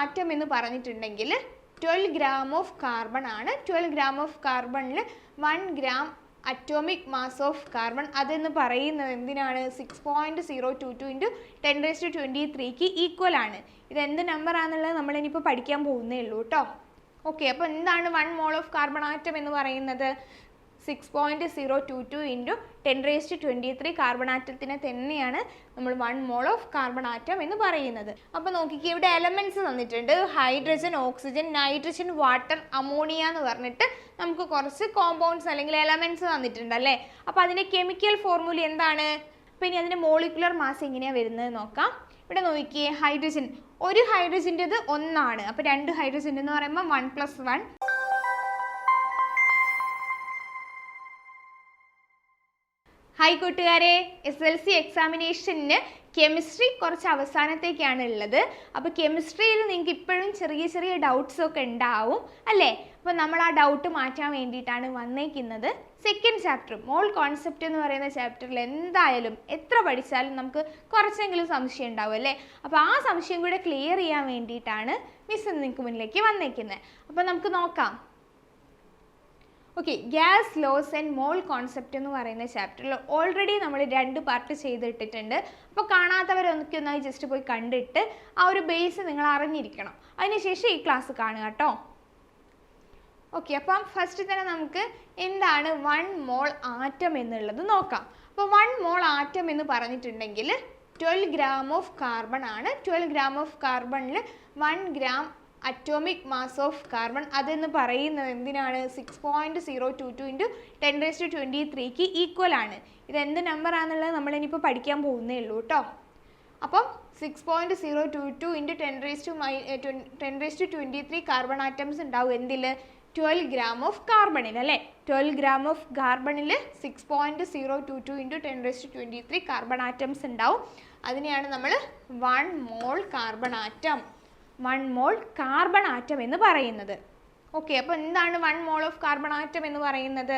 Atom എന്ന് പറഞ്ഞിട്ടുണ്ടെങ്കിൽ twelve gram of carbon ആണ്. Twelve gram of കാർബണിൽ one gram atomic mass of carbon അതെന്ന് പറയുന്നത് എന്തിനാണ്? Six point zero two two into ten raise to twenty ത്രീക്ക് equal ആണ്. ഇത് എന്ത് നമ്പർ ആണെന്നുള്ളത് നമ്മളിനിപ്പോൾ പഠിക്കാൻ പോകുന്നേ ഉള്ളൂ കേട്ടോ ഓക്കെ അപ്പോൾ എന്താണ് one mole of carbon atom എന്ന് പറയുന്നത്? Six point zero two two into ten raise to twenty three carbon ആറ്റത്തിനെ തന്നെയാണ് നമ്മൾ one mole of carbon atom എന്ന് പറയുന്നത്. അപ്പോൾ നോക്കിക്കേ ഇവിടെ എലമെന്റ്സ് തന്നിട്ടുണ്ട്. Hydrogen oxygen nitrogen water ammonia എന്ന് പറഞ്ഞിട്ട് നമുക്ക് കുറച്ച് കോമ്പൗണ്ട്സ് അല്ലെങ്കിൽ എലമെന്റ്സ് തന്നിട്ടുണ്ട് അല്ലേ? അപ്പോൾ അതിന്റെ കെമിക്കൽ ഫോർമുല എന്താണ്? അപ്പോൾ ഇനി അതിന്റെ മോളിക്കുലർ മാസ് എങ്ങനെയാണ് വരുന്നത് നോക്കാം. ഇവിടെ നോക്കിയേ ഹൈഡ്രജൻ ഒരു ഹൈഡ്രജന്റെത് ഒന്നാണ്. അപ്പോൾ രണ്ട് ഹൈഡ്രജൻ എന്ന് പറയുമ്പോൾ വൺ പ്ലസ് വൺ ഹായ് കൂട്ടുകാരെ. എസ് എൽ സി എക്സാമിനേഷന് കെമിസ്ട്രി കുറച്ച് അവസാനത്തേക്കാണ് ഉള്ളത്. അപ്പോൾ കെമിസ്ട്രിയിൽ നിങ്ങൾക്ക് ഇപ്പോഴും ചെറിയ ചെറിയ ഡൗട്ട്സ് ഒക്കെ ഉണ്ടാവും അല്ലേ? അപ്പോൾ നമ്മൾ ആ ഡൗട്ട് മാറ്റാൻ വേണ്ടിയിട്ടാണ് വന്നേക്കുന്നത്. സെക്കൻഡ് ചാപ്റ്റർ മോൾ കോൺസെപ്റ്റ് എന്ന് പറയുന്ന ചാപ്റ്ററിൽ എന്തായാലും എത്ര പഠിച്ചാലും നമുക്ക് കുറച്ചെങ്കിലും സംശയം ഉണ്ടാവും അല്ലേ? അപ്പോൾ ആ സംശയം കൂടെ ക്ലിയർ ചെയ്യാൻ വേണ്ടിയിട്ടാണ് മിസ് നിങ്ങൾക്ക് മുന്നിലേക്ക് വന്നേക്കുന്നത്. അപ്പോൾ നമുക്ക് നോക്കാം. Okay gas laws and mole concept എന്ന് പറയുന്ന ചാപ്റ്ററിൽ ഓൾറെഡി നമ്മൾ രണ്ട് പാർട്ട് ചെയ്തിട്ടിട്ടുണ്ട്. അപ്പോൾ കാണാത്തവരൊക്കെ ഒന്നായി ജസ്റ്റ് പോയി കണ്ടിട്ട് ആ ഒരു ബേസ് നിങ്ങൾ അറിഞ്ഞിരിക്കണം. അതിനുശേഷം ഈ ക്ലാസ് കാണുക കേട്ടോ ഓക്കെ അപ്പം ഫസ്റ്റ് തന്നെ നമുക്ക് എന്താണ് വൺ മോൾ ആറ്റം എന്നുള്ളത് നോക്കാം. അപ്പോൾ വൺ മോൾ ആറ്റം എന്ന് പറഞ്ഞിട്ടുണ്ടെങ്കിൽ ട്വൽവ് ഗ്രാം ഓഫ് കാർബൺ ആണ്. Twelve gram of കാർബണിൽ one gram atomic mass of carbon അതെന്ന് പറയുന്നത് എന്തിനാണ്? Six point zero two two into ten raise to twenty ത്രീക്ക് equal ആണ്. ഇത് എന്ത് നമ്പർ ആണെന്നുള്ളത് നമ്മളിനിപ്പോൾ പഠിക്കാൻ പോകുന്നേ ഉള്ളൂ കേട്ടോ അപ്പം six point zero two two into ten raise to my ten raise to twenty three carbon atoms ഉണ്ടാവും. എന്തിൽ ട്വൽവ് ഗ്രാം ഓഫ് കാർബണിൽ അല്ലേ? Twelve gram of കാർബണിൽ six point zero two two into ten raise to twenty three carbon atoms ഉണ്ടാവും. അതിനെയാണ് നമ്മൾ one mole carbon atom one mole carbon atom എന്ന് പറയുന്നത്. Okay അപ്പോൾ എന്താണ് one mole of carbon atom എന്ന് പറയുന്നത്?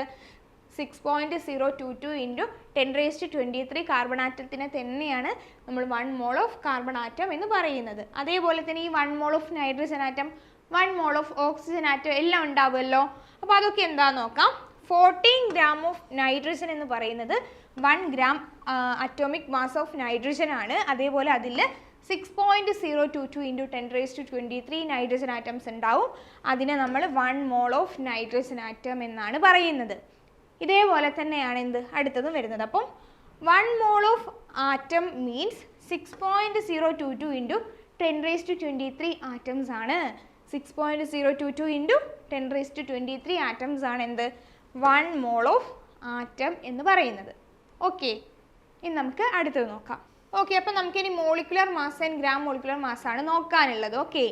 Six point zero two two into ten raise to twenty three carbon ആറ്റത്തിനെ തന്നെയാണ് നമ്മൾ one mole of carbon atom എന്ന് പറയുന്നത്. അതേപോലെ തന്നെ ഈ one mole of nitrogen atom one mole of oxygen atom എല്ലാം ഉണ്ടാവുമല്ലോ. അപ്പോൾ അതൊക്കെ എന്താണെന്ന് നോക്കാം? ഫോർട്ടീൻ ഗ്രാം ഓഫ് നൈട്രജൻ എന്ന് പറയുന്നത് one gram atomic mass of nitrogen ആണ്. അതേപോലെ അതിൽ six point zero two two into ten raise to twenty three nitrogen atoms ഉണ്ടാവും. അതിനെ നമ്മൾ one mole of nitrogen atom എന്നാണ് പറയുന്നത്. ഇതേപോലെ തന്നെയാണ് എന്ത്? അടുത്തതും വരുന്നത്. അപ്പം one mole of atom means six point zero two two into ten raise to twenty three atoms ആണ്. Six point zero two two into ten raise to twenty three atoms ആണ് എന്ത്? വൺ മോൾ ഓഫ് ആറ്റം എന്ന് പറയുന്നത്. Okay ഇനി നമുക്ക് അടുത്തത് നോക്കാം. Okay അപ്പോൾ നമുക്കിനി molecular mass and gram molecular mass ആണ് നോക്കാനുള്ളത്. ഓക്കെ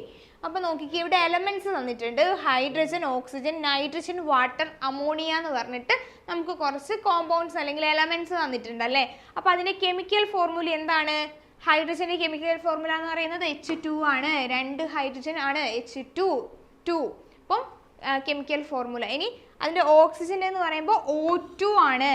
അപ്പോൾ നോക്കിക്കേ ഇവിടെ എലമെന്റ്സ് തന്നിട്ടുണ്ട്. Hydrogen oxygen nitrogen water ammonia എന്ന് പറഞ്ഞിട്ട് നമുക്ക് കുറച്ച് കോമ്പൗണ്ട്സ് അല്ലെങ്കിൽ എലമെന്റ്സ് തന്നിട്ടുണ്ട് അല്ലേ? അപ്പോൾ അതിന്റെ കെമിക്കൽ ഫോർമുല എന്താണ്? ഹൈഡ്രജന്റെ കെമിക്കൽ ഫോർമുല എന്ന് പറയുന്നത് എച്ച് ടു ആണ്. രണ്ട് ഹൈഡ്രജൻ ആണ് എച്ച് ടു ടു അപ്പം കെമിക്കൽ ഫോർമുല ഇനി അതിന്റെ ഓക്സിജൻ എന്ന് പറയുമ്പോൾ ഒ ടു ആണ്.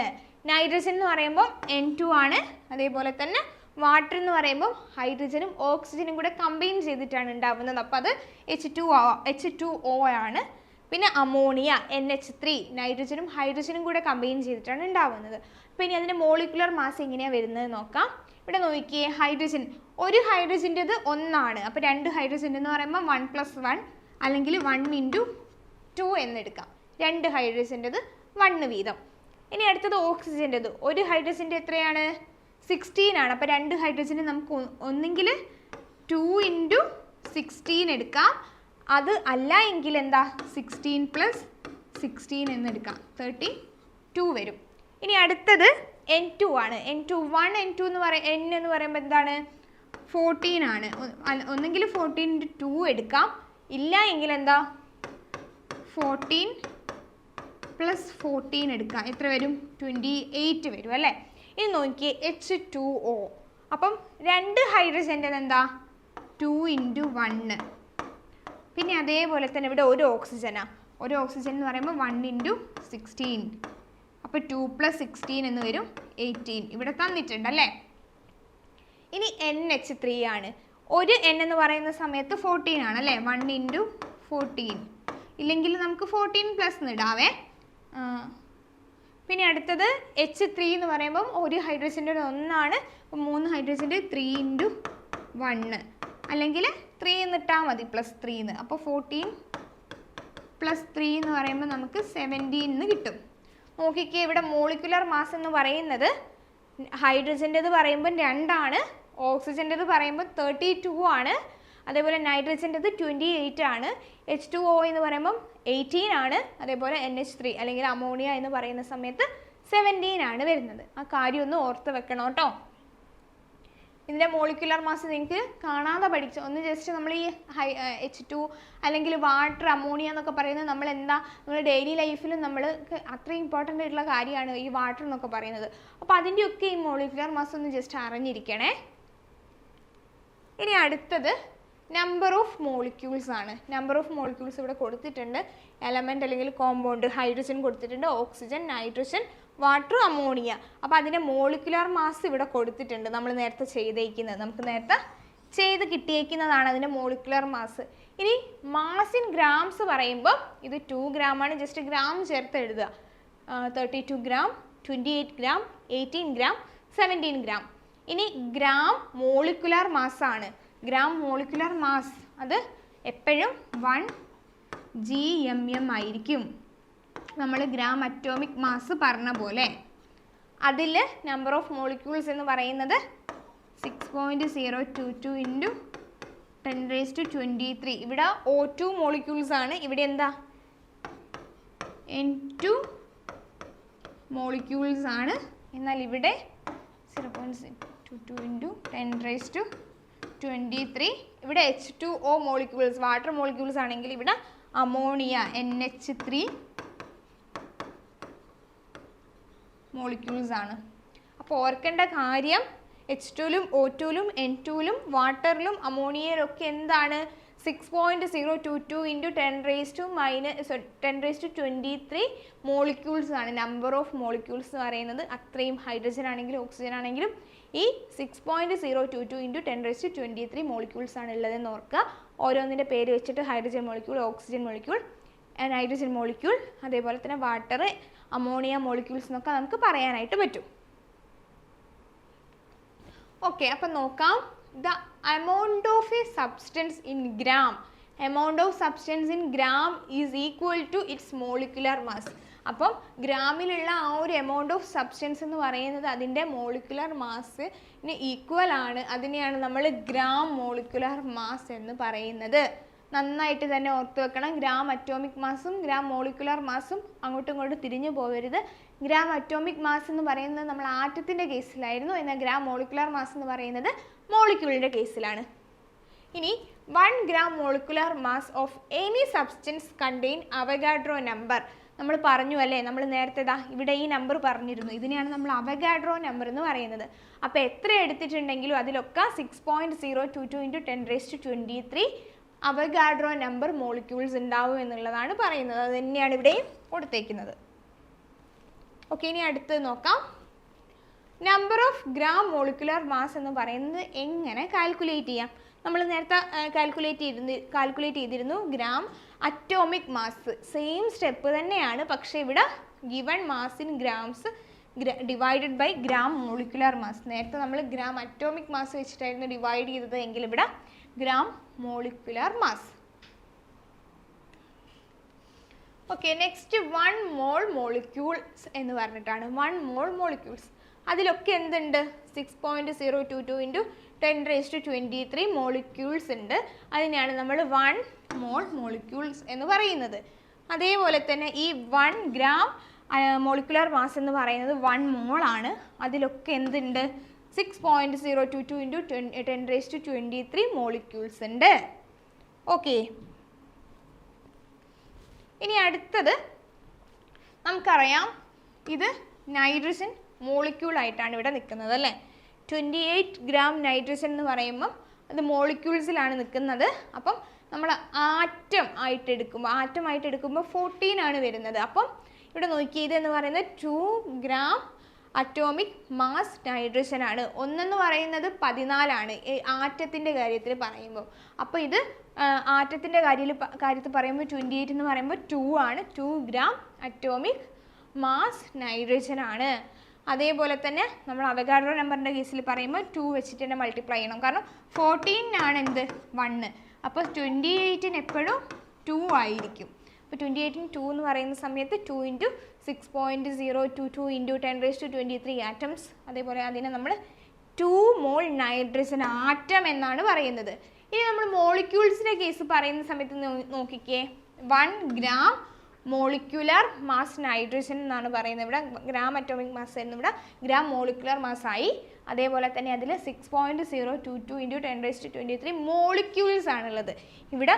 നൈട്രജൻ എന്ന് പറയുമ്പോൾ എൻ ടു ആണ്. അതേപോലെ തന്നെ വാട്ടർ എന്ന് പറയുമ്പോൾ ഹൈഡ്രജനും ഓക്സിജനും കൂടെ കമ്പൈൻ ചെയ്തിട്ടാണ് ഉണ്ടാവുന്നത്. അപ്പോൾ അത് H two H two O ആണ്. പിന്നെ അമോണിയ എൻ എച്ച് ത്രീ നൈട്രജനും ഹൈഡ്രജനും കൂടെ കമ്പൈൻ ചെയ്തിട്ടാണ് ഉണ്ടാവുന്നത്. അപ്പോൾ ഇനി അതിന്റെ മോളിക്കുലർ മാസ് എങ്ങനെയാണ് വരുന്നത് നോക്കാം. ഇവിടെ നോക്കിയേ ഹൈഡ്രജൻ ഒരു ഹൈഡ്രജന്റെത് ഒന്നാണ്. അപ്പോൾ രണ്ട് ഹൈഡ്രജൻ എന്ന് പറയുമ്പോൾ വൺ പ്ലസ് വൺ അല്ലെങ്കിൽ വൺ ഇന്റു ടു എന്നെടുക്കാം. രണ്ട് ഹൈഡ്രജന്റെത് വണ്ണ് വീതം. ഇനി അടുത്തത് ഓക്സിജന്റെത് ഒരു ഹൈഡ്രജന്റെ എത്രയാണ്? സിക്സ്റ്റീൻ ആണ്. അപ്പോൾ രണ്ട് ഹൈഡ്രജന് നമുക്ക് ഒന്നെങ്കിൽ ടു ഇന്റു സിക്സ്റ്റീൻ എടുക്കാം. അത് അല്ല എങ്കിൽ എന്താ? സിക്സ്റ്റീൻ പ്ലസ് സിക്സ്റ്റീൻ എന്നെടുക്കാം തേർട്ടി ടു വരും. ഇനി അടുത്തത് എൻ ടു ആണ്. N two one N two എന്ന് പറയ എൻ എന്ന് പറയുമ്പോൾ എന്താണ്? ഫോർട്ടീൻ ആണ്. ഒന്നെങ്കിൽ ഫോർട്ടീൻ ഇന്റു ടു എടുക്കാം. ഇല്ല എങ്കിൽ എന്താ? ഫോർട്ടീൻ പ്ലസ് ഫോർട്ടീൻ എടുക്കാം. എത്ര വരും? ട്വന്റി എയ്റ്റ് വരും അല്ലേ? ഇനി നോക്കിയേ എച്ച് ടു ഒ അപ്പം രണ്ട് ഹൈഡ്രജന്റെ എന്താ? ടു ഇന്റു വണ്ണ് പിന്നെ അതേപോലെ തന്നെ ഇവിടെ ഒരു ഓക്സിജനാണ് ഒരു ഓക്സിജൻ എന്ന് പറയുമ്പോൾ വൺ ഇന്റു സിക്സ്റ്റീൻ അപ്പോൾ ടു പ്ലസ് സിക്സ്റ്റീൻ എന്ന് വരും എയ്റ്റീൻ ഇവിടെ തന്നിട്ടുണ്ട് അല്ലേ? ഇനി എൻ എച്ച് ത്രീ ആണ്. ഒരു എൻ എന്ന് പറയുന്ന സമയത്ത് ഫോർട്ടീൻ ആണ് അല്ലേ? വൺ ഇന്റു ഫോർട്ടീൻ ഇല്ലെങ്കിൽ നമുക്ക് ഫോർട്ടീൻ പ്ലസ് ഇടാവേ. പിന്നെ അടുത്തത് എച്ച് ത്രീ എന്ന് പറയുമ്പം ഒരു ഹൈഡ്രജന്റെ ഒന്നാണ്. മൂന്ന് ഹൈഡ്രജന്റെ ത്രീ ഇന്റു വണ്ണ് അല്ലെങ്കിൽ ത്രീ എന്നിട്ടാൽ മതി പ്ലസ് ത്രീ എന്ന്. അപ്പോൾ ഫോർട്ടീൻ പ്ലസ് ത്രീ എന്ന് പറയുമ്പോൾ നമുക്ക് സെവന്റീൻ എന്ന് കിട്ടും. നോക്കിക്കേ ഇവിടെ മോളിക്കുലർ മാസ് എന്ന് പറയുന്നത് ഹൈഡ്രജന്റെത് പറയുമ്പോൾ രണ്ടാണ്. ഓക്സിജന്റെത് പറയുമ്പോൾ തേർട്ടി ടു ആണ്. അതേപോലെ നൈട്രജന്റെത് ട്വന്റി എയ്റ്റ് ആണ്. എച്ച് ടു ഒ എന്ന് പറയുമ്പം എയ്റ്റീൻ ആണ്. അതേപോലെ എൻ എച്ച് ത്രീ അല്ലെങ്കിൽ അമോണിയ എന്ന് പറയുന്ന സമയത്ത് സെവന്റീൻ ആണ് വരുന്നത്. ആ കാര്യം ഒന്ന് ഓർത്ത് വെക്കണം കേട്ടോ ഇതിന്റെ മോളിക്കുലർ മാസ് നിങ്ങൾക്ക് കാണാതെ പഠിച്ചു ഒന്ന് ജസ്റ്റ് നമ്മൾ ഈ ഹൈ എച്ച് ടു അല്ലെങ്കിൽ വാട്ടർ അമോണിയ എന്നൊക്കെ പറയുന്നത് നമ്മൾ എന്താ നമ്മൾ ഡെയിലി ലൈഫിലും നമ്മൾ അത്രയും ഇമ്പോർട്ടന്റ് ആയിട്ടുള്ള കാര്യമാണ് ഈ വാട്ടർ എന്നൊക്കെ പറയുന്നത്. അപ്പോൾ അതിന്റെയൊക്കെ ഈ മോളിക്കുലർ മാസ് ഒന്ന് ജസ്റ്റ് അറിഞ്ഞിരിക്കണേ. ഇനി അടുത്തത് നമ്പർ ഓഫ് മോളിക്യൂൾസ് ആണ്. നമ്പർ ഓഫ് മോളിക്യൂൾസ് ഇവിടെ കൊടുത്തിട്ടുണ്ട്. എലമെന്റ് അല്ലെങ്കിൽ കോമ്പൗണ്ട് ഹൈഡ്രജൻ കൊടുത്തിട്ടുണ്ട്. ഓക്സിജൻ നൈട്രജൻ വാട്ടർ അമോണിയ അപ്പോൾ അതിന്റെ മോളിക്കുലർ മാസ് ഇവിടെ കൊടുത്തിട്ടുണ്ട്. നമ്മൾ നേരത്തെ ചെയ്തേക്കുന്നത്. നമുക്ക് നേരത്തെ ചെയ്ത് കിട്ടിയേക്കുന്നതാണ് അതിന്റെ മോളിക്കുലർ മാസ് ഇനി മാസ് ഇൻ ഗ്രാംസ് പറയുമ്പോൾ ഇത് ടു ആണ്. ജസ്റ്റ് ഗ്രാം ചേർത്ത് എഴുതുക. Thirty two gram twenty eight gram eighteen gram seventeen gram ഇനി ഗ്രാം മോളിക്കുലർ മാസ്സാണ് ഗ്രാം മോളിക്കുലർ മാസ് അത് എപ്പോഴും വൺ ജി എം എം ആയിരിക്കും. നമ്മൾ ഗ്രാം അറ്റോമിക് മാസ് പറഞ്ഞ പോലെ. അതിൽ നമ്പർ ഓഫ് മോളിക്യൂൾസ് എന്ന് പറയുന്നത് six point zero two two into ten raise to twenty three ഇവിടെ ഒ ടു മോളിക്യൂൾസ് ആണ്. ഇവിടെ എന്താ? എൻ ടു മോളിക്യൂൾസ് ആണ്. എന്നാൽ ഇവിടെ zero point two two into ten raise to twenty three ഇവിടെ H two O molecules water molecules ആണെങ്കിൽ ഇവിടെ ammonia N H three molecules ആണ്. അപ്പോൾ ഓർക്കേണ്ട കാര്യം എച്ച് ടുവിലും ഒ ടുവിലും എൻ ടുവിലും വാട്ടറിലും അമോണിയയിലൊക്കെ എന്താണ്? Six point zero two two into ten raise to minus ten raise to twenty three molecules ആണ്. നമ്പർ ഓഫ് മോളിക്യൂൾസ് എന്ന് പറയുന്നത് അത്രയും ഹൈഡ്രജൻ ആണെങ്കിലും ഓക്സിജൻ ആണെങ്കിലും ഈ six point zero two two into ten raise to twenty three molecules ആണ് ഉള്ളതെന്ന് ഓർക്കുക. ഓരോന്നിന്റെ പേര് വെച്ചിട്ട് hydrogen molecule oxygen molecule nitrogen molecule അതേപോലെ തന്നെ വാട്ടർ അമോണിയ മോളിക്യൂൾസ് എന്നൊക്കെ നമുക്ക് പറയാനായിട്ട് പറ്റും. ഓക്കെ അപ്പം നോക്കാം. The amount of a substance in gram amount of substance in gram is equal to its molecular mass അപ്പം ഗ്രാമിലുള്ള ആ ഒരു എമൗണ്ട് ഓഫ് സബ്സ്റ്റൻസ് എന്ന് പറയുന്നത് അതിന്റെ മോളിക്കുലർ മാസ്സിന് ഈക്വൽ ആണ്. അതിനെയാണ് നമ്മൾ ഗ്രാം മോളിക്കുലർ മാസ് എന്ന് പറയുന്നത്. നന്നായിട്ട് തന്നെ ഓർത്ത് വെക്കണം. ഗ്രാം അറ്റോമിക് മാസും ഗ്രാം മോളിക്കുലർ മാസും അങ്ങോട്ടും ഇങ്ങോട്ടും തിരിഞ്ഞു പോകരുത് ഗ്രാം അറ്റോമിക് മാസ് എന്ന് പറയുന്നത് നമ്മൾ ആറ്റത്തിന്റെ കേസിലായിരുന്നു എന്നാൽ ഗ്രാം മോളിക്കുലർ മാസ് എന്ന് പറയുന്നത് മോളിക്യൂളിന്റെ കേസിലാണ്. ഇനി one gram molecular mass of any substance contain Avogadro number നമ്മൾ പറഞ്ഞു അല്ലേ? നമ്മൾ നേരത്തെ ദാ ഇവിടെ ഈ നമ്പർ പറഞ്ഞിരുന്നു. ഇതിനെയാണ് നമ്മൾ അവഗാഡ്രോ നമ്പർ എന്ന് പറയുന്നത്. അപ്പോൾ എത്ര എടുത്തിട്ടുണ്ടെങ്കിലും അതിലൊക്കെ six point zero two two into ten raise to twenty three Avogadro number molecules ഉണ്ടാവും എന്നുള്ളതാണ് പറയുന്നത്. അത് തന്നെയാണ് ഇവിടെയും കൊടുത്തേക്കുന്നത്. ഓക്കെ ഇനി അടുത്ത് നോക്കാം. Number of gram molecular mass എന്ന് പറയുന്നത് എങ്ങനെ കാൽക്കുലേറ്റ് ചെയ്യാം? നമ്മൾ നേരത്തെ കാൽക്കുലേറ്റ് ചെയ്തിരുന്നു കാൽക്കുലേറ്റ് ചെയ്തിരുന്നു gram atomic mass same step തന്നെയാണ് പക്ഷേ ഇവിടെ given mass in grams divided by gram molecular mass നേരത്തെ നമ്മൾ ഗ്രാം അറ്റോമിക് മാസ് വെച്ചിട്ടായിരുന്നു ഡിവൈഡ് ചെയ്തത് എങ്കിൽ ഇവിടെ gram molecular mass okay next one mole molecules എന്ന് പറഞ്ഞിട്ടാണ്. വൺ മോൾ മോളിക്യൂൾസ് അതിലൊക്കെ എന്തുണ്ട്? Six point zero two two into ten raise to twenty three molecules ഉണ്ട്. അതിനെയാണ് നമ്മൾ വൺ മോൾ മോളിക്യൂൾസ് എന്ന് പറയുന്നത്. അതേപോലെ തന്നെ ഈ വൺ ഗ്രാം മോളിക്കുലർ മാസ് എന്ന് പറയുന്നത് വൺ മോൾ ആണ്. അതിലൊക്കെ എന്തുണ്ട്? Six point zero two two into ten raise to twenty three molecules ഉണ്ട്. ഓക്കെ ഇനി അടുത്തത് നമുക്കറിയാം. ഇത് നൈട്രജൻ മോളിക്യൂൾ ആയിട്ടാണ് ഇവിടെ നിൽക്കുന്നത് അല്ലേ? ട്വന്റി എയ്റ്റ് ഗ്രാം നൈട്രജൻ എന്ന് പറയുമ്പം അത് മോളിക്യൂൾസിലാണ് നിൽക്കുന്നത്. അപ്പം നമ്മൾ ആറ്റം ആയിട്ട് എടുക്കുമ്പോൾ ആറ്റം ആയിട്ട് എടുക്കുമ്പോൾ ഫോർട്ടീൻ ആണ് വരുന്നത്. അപ്പം ഇവിടെ നോക്കിയത് എന്ന് പറയുന്നത് two gram atomic mass nitrogen ആണ്. ഒന്നെന്ന് പറയുന്നത് പതിനാലാണ് ആറ്റത്തിന്റെ കാര്യത്തിൽ പറയുമ്പോൾ അപ്പോൾ ഇത് ആറ്റത്തിന്റെ കാര്യത്തിൽ കാര്യത്തിൽ പറയുമ്പോൾ ട്വന്റി എയ്റ്റ് എന്ന് പറയുമ്പോൾ ടു ആണ്. Two gram atomic mass nitrogen ആണ്. അതേപോലെ തന്നെ നമ്മൾ അവഗാഡ്രോ നമ്പറിന്റെ കേസിൽ പറയുമ്പോൾ ടു വെച്ചിട്ട് തന്നെ മൾട്ടിപ്ലൈ ചെയ്യണം. കാരണം ഫോർട്ടീനാണ് എന്ത്? വണ്ണ് അപ്പോൾ ട്വന്റി എയ്റ്റിന് എപ്പോഴും ടു ആയിരിക്കും. അപ്പോൾ ട്വന്റി എയ്റ്റിന് ടു എന്ന് പറയുന്ന സമയത്ത് two into six point zero two two into ten raise to twenty three atoms അതേപോലെ അതിനെ നമ്മൾ ടു മോൾ നൈട്രജൻ ആറ്റം എന്നാണ് പറയുന്നത്. ഇനി നമ്മൾ മോളിക്യൂൾസിന്റെ കേസ് പറയുന്ന സമയത്ത് നോക്കിക്കേ. One gram molecular mass nitrogen എന്നാണ് പറയുന്നത് ഇവിടെ. ഗ്രാം അറ്റോമിക് മാസ് എന്ന് ഇവിടെ ഗ്രാം മോളിക്കുലർ മാസ് ആയി. അതേപോലെ തന്നെ അതിൽ six point zero two two into ten raise to twenty three molecules ആണുള്ളത്. ഇവിടെ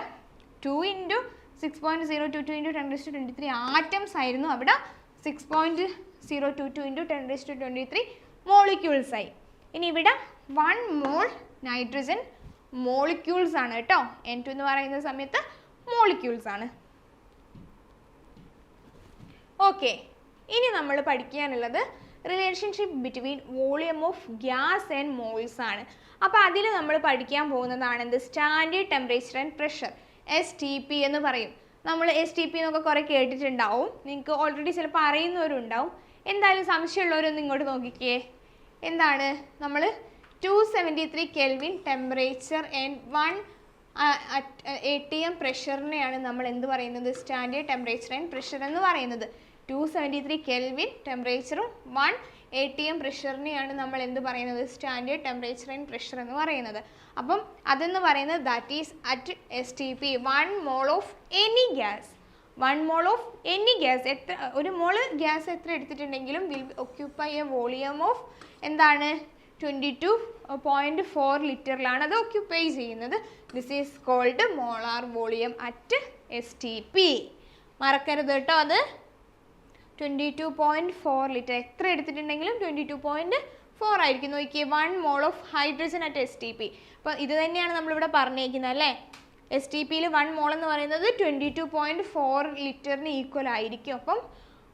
two into six point zero two two into ten raise to twenty three atoms ആയിരുന്നു അവിടെ six point zero two two into ten raise to twenty three molecules ആയി. ഇനി ഇവിടെ one mole nitrogen molecules ആണ് കേട്ടോ. N two എന്ന് പറയുന്ന സമയത്ത് മോളിക്യൂൾസ് ആണ്. ഓക്കെ ഇനി നമ്മൾ പഠിക്കാനുള്ളത് relationship between volume of gas and moles ആണ്. അപ്പോൾ അതിൽ നമ്മൾ പഠിക്കാൻ പോകുന്നതാണ് എന്ത്? Standard temperature and pressure S T P എന്ന് പറയും. നമ്മൾ എസ് ടി പി എന്നൊക്കെ കുറേ കേട്ടിട്ടുണ്ടാവും. നിങ്ങൾക്ക് ഓൾറെഡി ചിലപ്പോൾ അറിയുന്നവരുണ്ടാവും. എന്തായാലും സംശയമുള്ളവരൊന്ന് ഇങ്ങോട്ട് നോക്കിക്കേ. എന്താണ്? നമ്മൾ two seventy three kelvin temperature and one A T M പ്രഷറിനെയാണ് നമ്മൾ എന്ത് പറയുന്നത്? സ്റ്റാൻഡേർഡ് ടെമ്പറേച്ചർ ആൻഡ് പ്രഷർ എന്ന് പറയുന്നത്. ടു സെവന്റി ത്രീ കെൽവിൻ ടെമ്പറേച്ചറും വൺ എ ടി എം പ്രഷറിനെയാണ് നമ്മൾ എന്ത് പറയുന്നത്? സ്റ്റാൻഡേർഡ് ടെമ്പറേച്ചർ ആൻഡ് പ്രഷർ എന്ന് പറയുന്നത്. അപ്പം അതെന്ന് പറയുന്നത് that is at S T P one mole of any gas one mole of any gas എത്ര ഒരു മോൾ ഗ്യാസ് എത്ര എടുത്തിട്ടുണ്ടെങ്കിലും will occupy a volume of എന്താണ്? ട്വന്റി ടു പോയിന്റ് ഫോർ ലിറ്ററിലാണ് അത് ഒക്യുപ്പൈ ചെയ്യുന്നത്. This is called molar volume at S T P മറക്കരുത് കേട്ടോ അത്. Twenty two point four litre എത്ര എടുത്തിട്ടുണ്ടെങ്കിലും ട്വന്റി ടു പോയിന്റ് ഫോർ ആയിരിക്കും. നോക്കിയേ one mole of hydrogen at S T P അപ്പോൾ ഇത് തന്നെയാണ് നമ്മളിവിടെ പറഞ്ഞേക്കുന്നത് അല്ലേ? എസ് ടി പിയിൽ വൺ മോൾ എന്ന് പറയുന്നത് ട്വന്റി ടു പോയിന്റ് ഫോർ ലിറ്ററിന് ഈക്വൽ ആയിരിക്കും. അപ്പം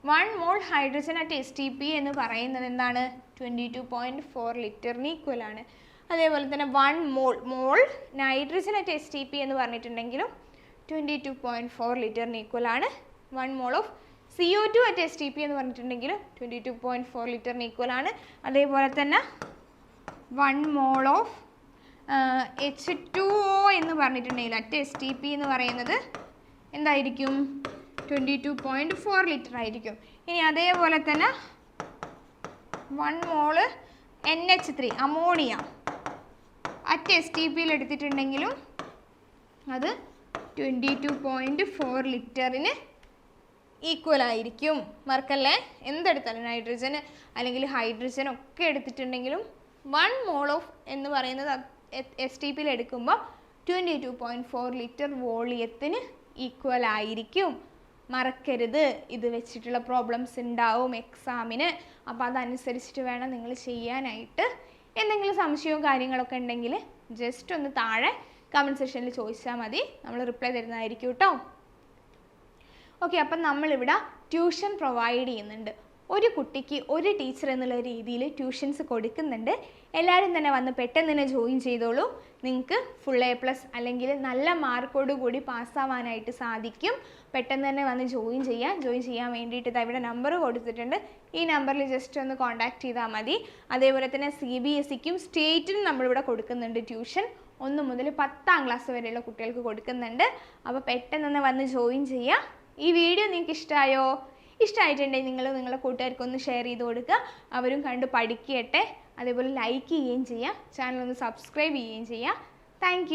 one mole hydrogen at S T P എന്ന് പറയുന്നത് എന്താണ്? ട്വന്റി ടു പോയിന്റ് ഫോർ ലിറ്ററിന് ഈക്വൽ ആണ്. അതേപോലെ തന്നെ one mole mole nitrogen at S T P എന്ന് പറഞ്ഞിട്ടുണ്ടെങ്കിലും ട്വന്റി ടു പോയിന്റ് ഫോർ ലിറ്ററിന് ഈക്വൽ ആണ്. One mole of C O two at S T P എന്ന് പറഞ്ഞിട്ടുണ്ടെങ്കിലും ട്വന്റി ടു പോയിന്റ് ഫോർ ലിറ്ററിന് ഈക്വൽ ആണ്. അതേപോലെ തന്നെ one mole of H two O എന്ന് പറഞ്ഞിട്ടുണ്ടെങ്കിൽ അറ്റ് എസ് ടി പി എന്ന് പറയുന്നത് എന്തായിരിക്കും? Twenty two point four litre ആയിരിക്കും. ഇനി അതേപോലെ തന്നെ one mole N H three ammonia at S T പിയിൽ എടുത്തിട്ടുണ്ടെങ്കിലും അത് ട്വന്റി ടു പോയിന്റ് ഫോർ ലിറ്ററിന് ഈക്വൽ ആയിരിക്കും. മറക്കല്ലേ എന്തെടുത്താലും നൈട്രജൻ അല്ലെങ്കിൽ ഹൈഡ്രജൻ ഒക്കെ എടുത്തിട്ടുണ്ടെങ്കിലും വൺ മോൾ ഓഫ് എന്ന് പറയുന്നത് എസ് ടി പിയിൽ എടുക്കുമ്പോൾ twenty two point four litre വോളിയത്തിന് equal ആയിരിക്കും. മറക്കരുത്. ഇത് വെച്ചിട്ടുള്ള പ്രോബ്ലംസ് ഉണ്ടാവും എക്സാമിന് അപ്പോൾ അതനുസരിച്ചിട്ട് വേണം നിങ്ങൾ ചെയ്യാനായിട്ട്. എന്തെങ്കിലും സംശയവും കാര്യങ്ങളൊക്കെ ഉണ്ടെങ്കിൽ ജസ്റ്റ് ഒന്ന് താഴെ കമന്റ് സെക്ഷനിൽ ചോദിച്ചാൽ മതി. നമ്മൾ റിപ്ലൈ തരുന്നതായിരിക്കും കേട്ടോ ഓക്കെ അപ്പം നമ്മളിവിടെ ട്യൂഷൻ പ്രൊവൈഡ് ചെയ്യുന്നുണ്ട്. ഒരു കുട്ടിക്ക് ഒരു ടീച്ചർ എന്നുള്ള രീതിയിൽ ട്യൂഷൻസ് കൊടുക്കുന്നുണ്ട്. എല്ലാവരും തന്നെ വന്ന് പെട്ടെന്ന് തന്നെ ജോയിൻ ചെയ്തോളൂ. നിങ്ങൾക്ക് ഫുൾ എ പ്ലസ് അല്ലെങ്കിൽ നല്ല മാർക്കോട് കൂടി പാസ്സാവാനായിട്ട് സാധിക്കും. പെട്ടെന്ന് തന്നെ വന്ന് ജോയിൻ ചെയ്യാം. ജോയിൻ ചെയ്യാൻ വേണ്ടിയിട്ട് ഇതാ ഇവിടെ നമ്പർ കൊടുത്തിട്ടുണ്ട്. ഈ നമ്പറിൽ ജസ്റ്റ് ഒന്ന് കോൺടാക്ട് ചെയ്താൽ മതി. അതേപോലെ തന്നെ സി ബി എസ് സിക്കും സ്റ്റേറ്റിനും നമ്മളിവിടെ കൊടുക്കുന്നുണ്ട് ട്യൂഷൻ ഒന്ന് മുതൽ പത്താം ക്ലാസ് വരെയുള്ള കുട്ടികൾക്ക് കൊടുക്കുന്നുണ്ട്. അപ്പോൾ പെട്ടെന്ന് തന്നെ വന്ന് ജോയിൻ ചെയ്യുക ഈ വീഡിയോ നിങ്ങൾക്ക് ഇഷ്ടമായോ ഇഷ്ടമായിട്ടുണ്ടെങ്കിൽ നിങ്ങൾ നിങ്ങളുടെ കൂട്ടുകാർക്കൊന്ന് ഷെയർ ചെയ്ത് കൊടുക്കുക. അവരും കണ്ട് പഠിക്കട്ടെ. അതേപോലെ ലൈക്ക് ചെയ്യുകയും ചെയ്യുക ചാനൽ ഒന്ന് സബ്സ്ക്രൈബ് ചെയ്യുകയും ചെയ്യുക താങ്ക്